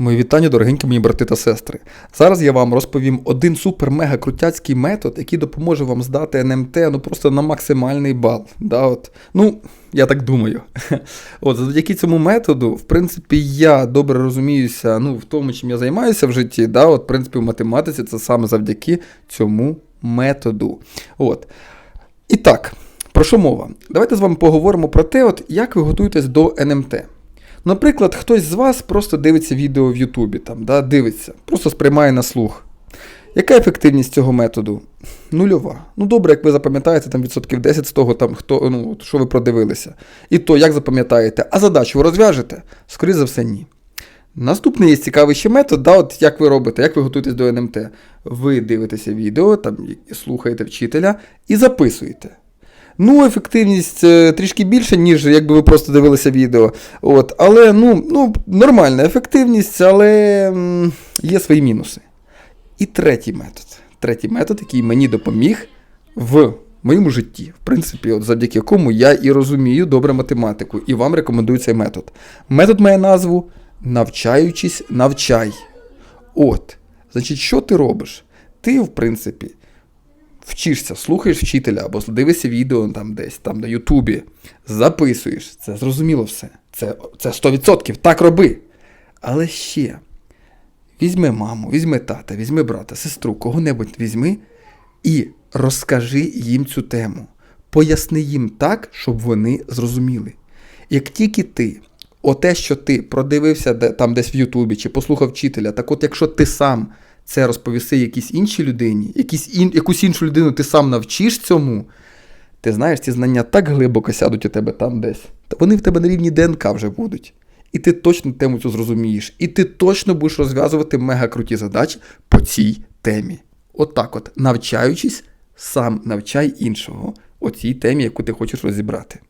Мої вітання, дорогенькі мої брати та сестри. Зараз я вам розповім один супер-мега крутяцький метод, який допоможе вам здати НМТ ну просто на максимальний бал. Да, от. Ну, я так думаю. От, завдяки цьому методу, в принципі, я добре розуміюся ну, в тому, чим я займаюся в житті. Да, от, в принципі, в математиці це саме завдяки цьому методу. От. І так, про що мова? Давайте з вами поговоримо про те, от, як ви готуєтесь до НМТ. Наприклад, хтось з вас просто дивиться відео в Ютубі, там, да, дивиться, просто сприймає на слух. Яка ефективність цього методу? Нульова. Ну добре, як ви запам'ятаєте там відсотків 10 з того, там, хто, ну, що ви продивилися. І то, як запам'ятаєте, а задачу ви розв'яжете? Скоріше за все, ні. Наступний є цікавий ще метод, да, от як ви робите, як ви готуєтесь до НМТ. Ви дивитеся відео, там, слухаєте вчителя і записуєте. Ну, ефективність е, трішки більше, ніж якби ви просто дивилися відео. От, але ну, ну, нормальна ефективність, але є свої мінуси. І третій метод. Третій метод, який мені допоміг в моєму житті, в принципі, от завдяки якому я і розумію добре математику, і вам рекомендую цей метод. Метод має назву навчаючись, навчай. От, значить, що ти робиш? Ти, в принципі, вчишся, слухаєш вчителя або дивишся відео там десь там на Ютубі, записуєш. Це зрозуміло все. Це, це 100%, так роби. Але ще візьми маму, візьми тата, візьми брата, сестру, кого-небудь візьми і розкажи їм цю тему. Поясни їм так, щоб вони зрозуміли. Як тільки ти, оте, що ти продивився де, там десь в Ютубі чи послухав вчителя, так от якщо ти сам це розповіси якійсь іншій людині, якісь ін, якусь іншу людину ти сам навчиш цьому, ти знаєш, ці знання так глибоко сядуть у тебе там десь. Та вони в тебе на рівні ДНК вже будуть. І ти точно тему цю зрозумієш. І ти точно будеш розв'язувати мега круті задачі по цій темі. Отак от, навчаючись, сам навчай іншого о цій темі, яку ти хочеш розібрати.